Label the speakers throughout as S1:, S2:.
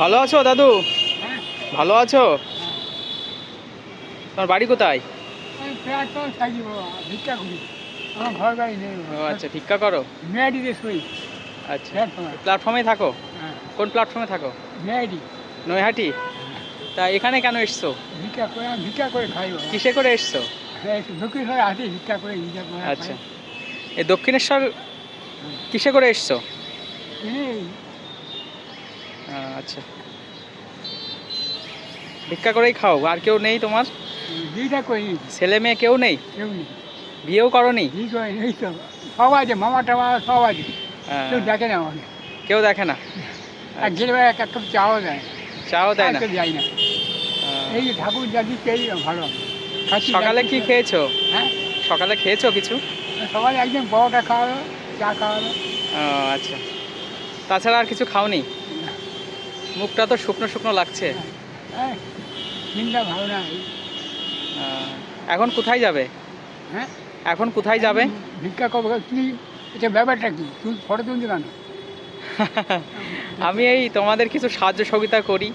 S1: ভালো আছো দাদু?
S2: হ্যাঁ
S1: ভালো আছো? তোমার বাড়ি কোথায়? আচ্ছা ভিক্ষা করো? আচ্ছা।
S2: প্ল্যাটফর্মে
S1: থাকো?
S2: হ্যাঁ।
S1: কোন প্ল্যাটফর্মে থাকো? নৈহাটি? তা এখানে কেন এসছো?
S2: ভিক্ষা করে ভিক্ষা করে খাই
S1: কিসে করে এসছো?
S2: হ্যাঁ একটু দক্ষিণ আসি ভিক্ষা করে
S1: আচ্ছা। এই দক্ষিণেশ্বর কিসে করে এসছো? আচ্ছা। ভিক্ষা করেই খাও আর কেউ নেই তোমার?
S2: বিয়েটা
S1: ছেলে মেয়ে কেউ নেই?
S2: কেউ নেই।
S1: বিয়েও করনি?
S2: এই তো সব আছে মামা টামা সব আছে
S1: হ্যাঁ,
S2: কেউ দেখে না আমাকে।
S1: কেউ দেখে না?
S2: আর গেলে বেলা এক কাপ চাও দেয়।
S1: চাও দেয় না?
S2: যাই না। এই ঠাকুর ভালো।
S1: সকালে কি খেয়েছো?
S2: হ্যাঁ?
S1: সকালে খেয়েছো কিছু?
S2: সকালে একদিন বড়টা খাওয়ালো চা খাওয়ালো
S1: ও, আচ্ছা। তাছাড়া আর কিছু খাওনি? মুখটা তো শুকনো শুকনো লাগছে।
S2: হ্যাঁ দিনটা ভালো না।
S1: এখন কোথায় যাবে?
S2: হ্যাঁ?
S1: এখন কোথায় যাবে?
S2: ভিক্ষা করব তুই এটা ব্যাপারটা কি? তুই ফটো তুলতে কেন?
S1: আমি এই তোমাদের কিছু সাহায্য সহযোগিতা করি।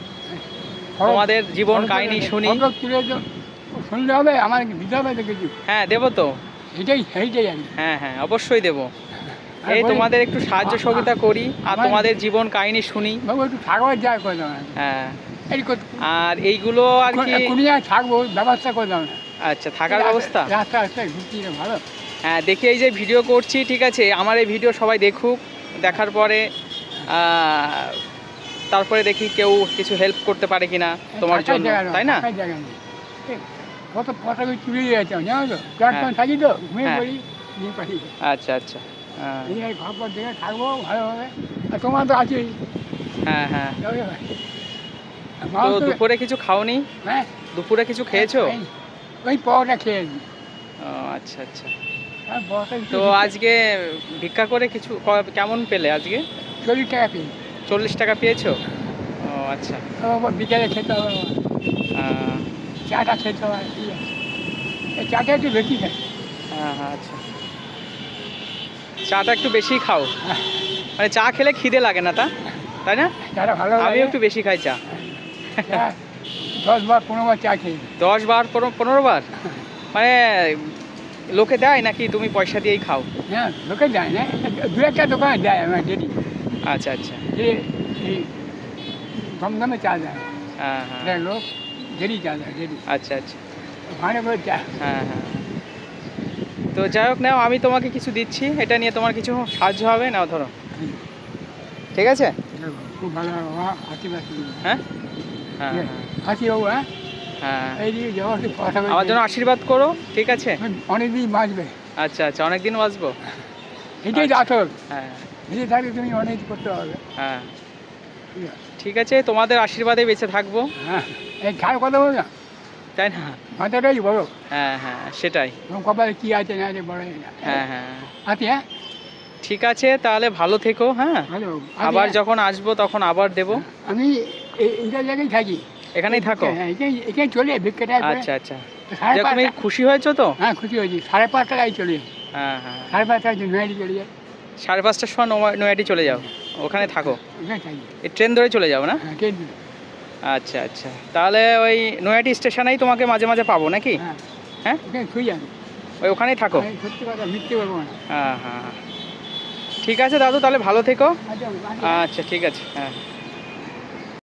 S1: তোমাদের জীবন কাহিনী শুনি।
S2: শুনলে হবে আমার দিতে হবে কিছু
S1: হ্যাঁ দেবো তো।
S2: এটাই সেইটাই কি।
S1: হ্যাঁ হ্যাঁ অবশ্যই দেবো। এই তোমাদের একটু সাহায্য সহযোগিতা করি আর তোমাদের জীবন কাহিনী শুনি। হ্যাঁ। আর এইগুলো আর কি
S2: থাকব ব্যবস্থা করে দাও না।
S1: আচ্ছা থাকার ব্যবস্থা?
S2: রাস্তা রাস্তায় ঘুরছি ভালো।
S1: হ্যাঁ দেখি এই যে ভিডিও করছি ঠিক আছে? আমার এই ভিডিও সবাই দেখুক দেখার পরে তারপরে দেখি কেউ কিছু হেল্প করতে পারে কিনা তোমার জন্য তাই না?
S2: থাকার জায়গা নেই। এই, কত পয়সা চুরি যাচ্ছে জানো তো? প্ল্যাটফর্ম
S1: হ্যাঁ।
S2: থাকি তো ঘুমিয়ে
S1: হ্যাঁ।
S2: পড়ি
S1: আচ্ছা আচ্ছা। হ্যাঁ।
S2: থাকব ভালোভাবে আর তোমার তো আছেই।
S1: হ্যাঁ হ্যাঁ। তো দুপুরে কিছু খাওনি?
S2: হ্যাঁ।
S1: দুপুরে কিছু খেয়েছো?
S2: ওই পরোটা খেয়েছি।
S1: ও, আচ্ছা আচ্ছা। তো আজকে ভিক্ষা করে কিছু কেমন পেলে আজকে?
S2: চল্লিশ টাকা পেয়েছি।
S1: চল্লিশ টাকা পেয়েছ? ও আচ্ছা।
S2: বিকেলে খেতে হবে।
S1: আহ,
S2: চাটা খেতে হবে। চাটা একটু বেশি খাই।
S1: হ্যাঁ হ্যাঁ আচ্ছা। চাটা একটু বেশি খাও। মানে চা খেলে খিদে লাগে না তা? তাই না?
S2: ভালো
S1: আমি একটু বেশি খাই চা।
S2: দশ বার পনেরো বার চা খেয়ে
S1: দশ বার পনেরো বার মানে লোকে দেয় নাকি তুমি পয়সা দিয়েই খাও?
S2: হ্যাঁ লোকে দেয় না। দু একটা দোকানে দেয় আমার ডেলি
S1: আচ্ছা আচ্ছা।
S2: দমদমে চা দেয়।
S1: হ্যাঁ হ্যাঁ।
S2: লোক ডেলি চা দেয় ডেলি
S1: আচ্ছা আচ্ছা।
S2: ওখানে করে চা।
S1: হ্যাঁ হ্যাঁ। তো যাই হোক নাও আমি তোমাকে কিছু দিচ্ছি। এটা নিয়ে তোমার কিছু সাহায্য হবে? নাও ধরো। ঠিক আছে? হ্যাঁ? হ্যাঁ হ্যাঁ,
S2: হ্যাঁ।
S1: হ্যাঁ আমার জন্য আশীর্বাদ করো ঠিক আছে?
S2: অনেক দিন বাঁচবে
S1: আচ্ছা আচ্ছা অনেক দিন বাঁচবো।
S2: এটাই
S1: আচ্ছা।
S2: আসল।
S1: হ্যাঁ।
S2: বেঁচে থাকলে তুমি অনেক করতে হবে
S1: হ্যাঁ।
S2: ঠিক আছে।
S1: তোমাদের আশীর্বাদে বেঁচে থাকব।
S2: হ্যাঁ। এই কথা বলো না।
S1: তাই না?
S2: মাথাটাই বলো
S1: হ্যাঁ হ্যাঁ সেটাই।
S2: কপালে কী আছে না আছে বড়
S1: হ্যাঁ হ্যাঁ
S2: আছি হ্যাঁ?
S1: ঠিক আছে তাহলে ভালো থেকো হ্যাঁ? আবার যখন আসব তখন আবার দেবো।
S2: আমি এই- এইটা জায়গায় থাকি।
S1: এখানেই থাকো?
S2: হ্যাঁ এখানে চলে ভিক্ষাটা
S1: আচ্ছা আচ্ছা। তুমি খুশি হয়েছো তো?
S2: হ্যাঁ খুশি হয়েছি। সাড়ে পাঁচ টাকায় চলে
S1: হ্যাঁ হ্যাঁ।
S2: সাড়ে পাঁচ টাকায় নয়াটি চলে যায়।
S1: সাড়ে পাঁচটার সময় নোয়া- নৈহাটি চলে যাও। ওখানে থাকো। ট্রেন ধরে চলে যাও না?
S2: হ্যাঁ ট্রেন
S1: আচ্ছা আচ্ছা। তাহলে ওই নয়াটি স্টেশনেই তোমাকে মাঝে মাঝে পাবো নাকি?
S2: হ্যাঁ।
S1: হ্যাঁ? ওই ওখানেই থাকো।
S2: বলব না।
S1: হ্যাঁ হ্যাঁ। ঠিক আছে দাদু তাহলে ভালো থেকো।
S2: আচ্ছা, আচ্ছা।
S1: আচ্ছা ঠিক আছে। হ্যাঁ।